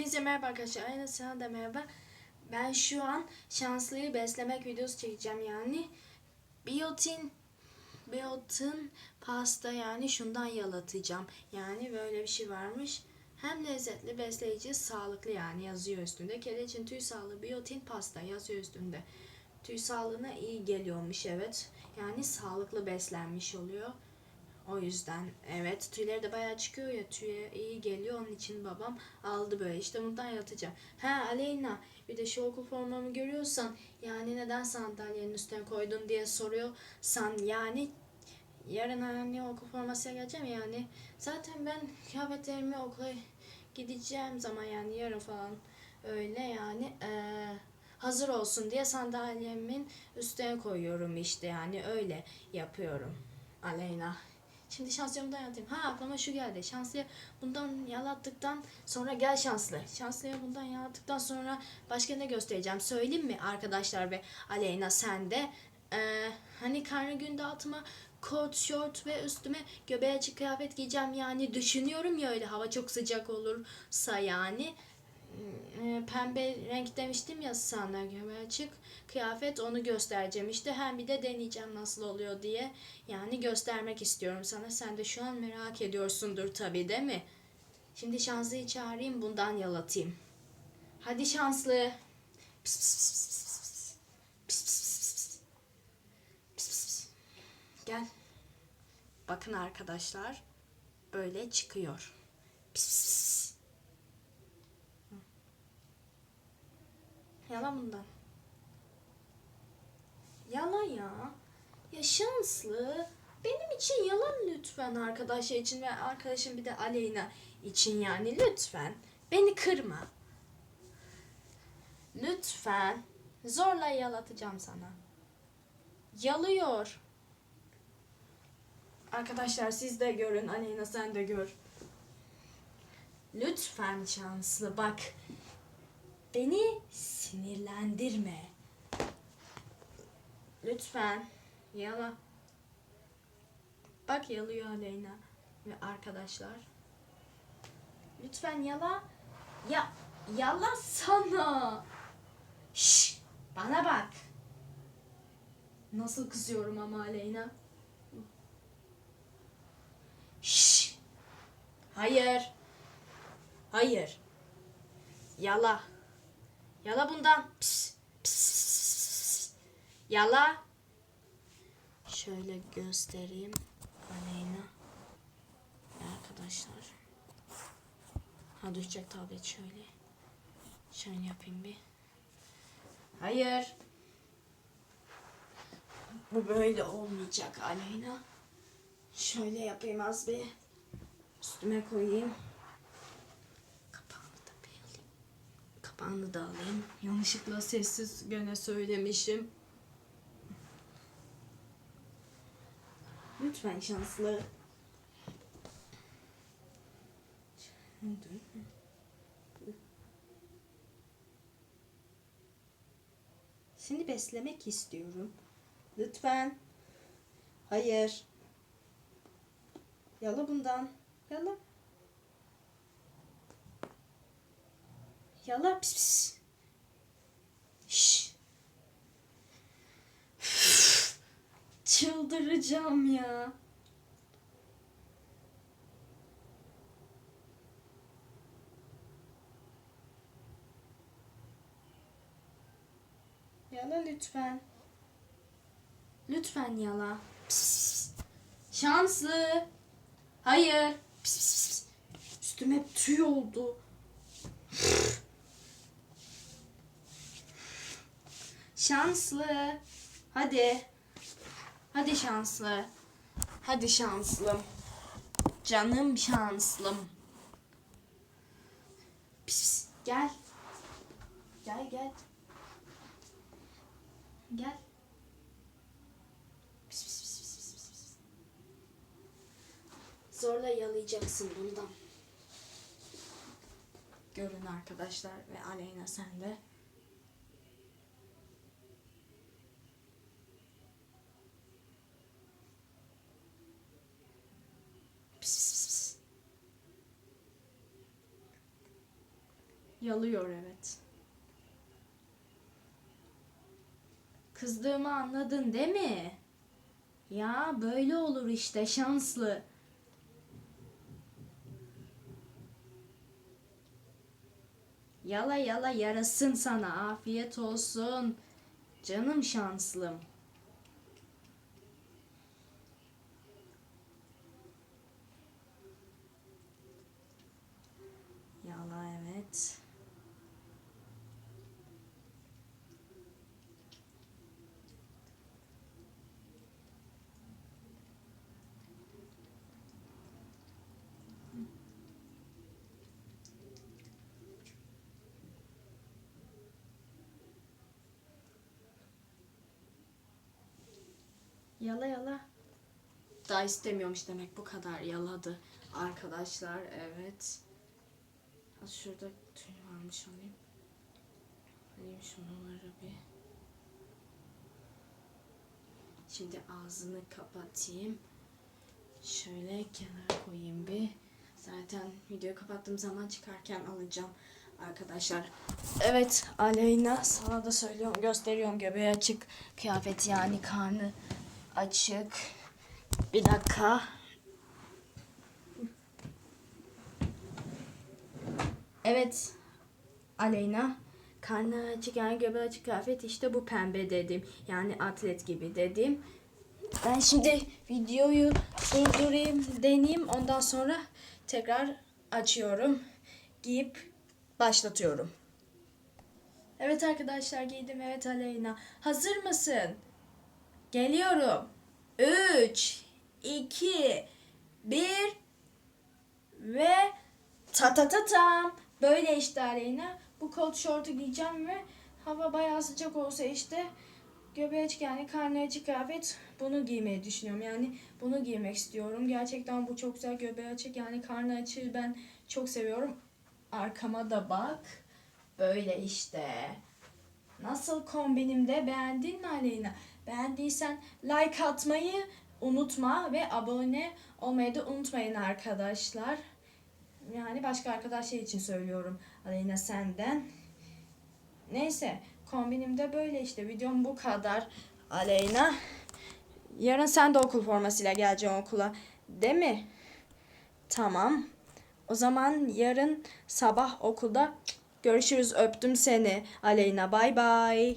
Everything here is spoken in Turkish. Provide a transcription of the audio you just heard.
Hepinize merhaba arkadaşlar. Aynen sana da merhaba. Ben şu an şanslıyı beslemek videosu çekeceğim yani. Biotin Biotin pasta yani şundan yalatacağım. Yani böyle bir şey varmış. Hem lezzetli, besleyici, sağlıklı yani yazıyor üstünde. Kedi için tüy sağlığı biotin pasta yazıyor üstünde. Tüy sağlığına iyi geliyormuş evet. Yani sağlıklı beslenmiş oluyor. O yüzden evet tüyleri de bayağı çıkıyor ya tüye iyi geliyor onun için babam aldı böyle işte bundan yatacağım. Ha Aleyna bir de şu okul formamı görüyorsan yani neden sandalyenin üstüne koydun diye soruyorsan yani yarın hani okul formasıyla geleceğim yani zaten ben kıyafetlerimi okula gideceğim zaman yani yarın falan öyle yani eee, hazır olsun diye sandalyemin üstüne koyuyorum işte yani öyle yapıyorum Aleyna. Şimdi şanslıya bundan. Ha aklıma şu geldi. Şanslıya bundan yalattıktan sonra gel şanslı. Şanslıya bundan yalattıktan sonra başka ne göstereceğim? Söyleyeyim mi arkadaşlar ve Aleyna sen de? Ee, hani karnı gün dağıtıma kot, şort ve üstüme göbeğe açık kıyafet giyeceğim yani düşünüyorum ya öyle hava çok sıcak olursa yani e, pembe renk demiştim ya sana göbeğe açık kıyafet onu göstereceğim işte hem bir de deneyeceğim nasıl oluyor diye yani göstermek istiyorum sana sen de şu an merak ediyorsundur tabii değil mi? Şimdi şanslıyı çağırayım bundan yalatayım. Hadi şanslı. Gel. Bakın arkadaşlar böyle çıkıyor. Pıs pıs. Yala bundan. Yala ya. Ya şanslı. Benim için yalan lütfen arkadaşlar için ve arkadaşım bir de Aleyna için yani lütfen. Beni kırma. Lütfen. Zorla yalatacağım sana. Yalıyor. Arkadaşlar siz de görün. Aleyna sen de gör. Lütfen şanslı bak. Beni sinirlendirme. Lütfen. Yala. Bak yalıyor Aleyna ve arkadaşlar. Lütfen yala. Ya yala sana. Şş, bana bak. Nasıl kızıyorum ama Aleyna. Şş. Hayır. Hayır. Yala. Yala bundan. Pis, pis. Yala. Şöyle göstereyim. Aleyna. Arkadaşlar. Ha düşecek tablet şöyle. Şöyle yapayım bir. Hayır. Bu böyle olmayacak Aleyna. Şöyle yapayım az bir. Üstüme koyayım. Kapağını da bir alayım. Kapağını da alayım. Yanlışlıkla sessiz gene söylemişim. Lütfen şanslı. Seni beslemek istiyorum. Lütfen. Hayır. Yala bundan. Yala. Yala pis pis. Şş. Çıldıracağım ya. Yala lütfen. Lütfen yala. Pis, pis. Şanslı. Hayır. Pis, pis, pis. Üstüme tüy oldu. Şanslı. Hadi. Hadi şanslı. Hadi şanslım. Canım şanslım. Pis, pis. Gel. Gel gel. Gel. Pis, pis, pis, pis, pis, pis. Zorla yalayacaksın bundan. Görün arkadaşlar ve Aleyna sen de. Yalıyor evet. Kızdığımı anladın değil mi? Ya böyle olur işte şanslı. Yala yala yarasın sana. Afiyet olsun. Canım şanslım. Yala evet. Yala yala. Daha istemiyormuş demek bu kadar yaladı. Arkadaşlar evet. Ha, Şurada tüy varmış alayım. Alayım şunları bir. Şimdi ağzını kapatayım. Şöyle kenara koyayım bir. Zaten videoyu kapattığım zaman çıkarken alacağım arkadaşlar. Evet Aleyna sana da söylüyorum gösteriyorum göbeği açık kıyafeti yani karnı açık. Bir dakika. Evet Aleyna karnı açık yani göbeği açık kıyafet işte bu pembe dedim. Yani atlet gibi dedim. Ben şimdi videoyu durdurayım, deneyeyim. Ondan sonra tekrar açıyorum. Giyip başlatıyorum. Evet arkadaşlar giydim. Evet Aleyna. Hazır mısın? Geliyorum. 3, 2, 1 ve ta ta ta tam. Böyle işte Aleyna. Bu kot şortu giyeceğim ve hava bayağı sıcak olsa işte göbeği açık yani karnı açık kıyafet bunu giymeyi düşünüyorum. Yani bunu giymek istiyorum. Gerçekten bu çok güzel göbeği açık yani karnı açığı ben çok seviyorum. Arkama da bak. Böyle işte. Nasıl kombinimde beğendin mi Aleyna? Beğendiysen like atmayı unutma ve abone olmayı da unutmayın arkadaşlar. Yani başka arkadaşlar için söylüyorum Aleyna senden. Neyse kombinimde böyle işte videom bu kadar Aleyna. Yarın sen de okul formasıyla geleceksin okula değil mi? Tamam. O zaman yarın sabah okulda görüşürüz öptüm seni Aleyna bay bay.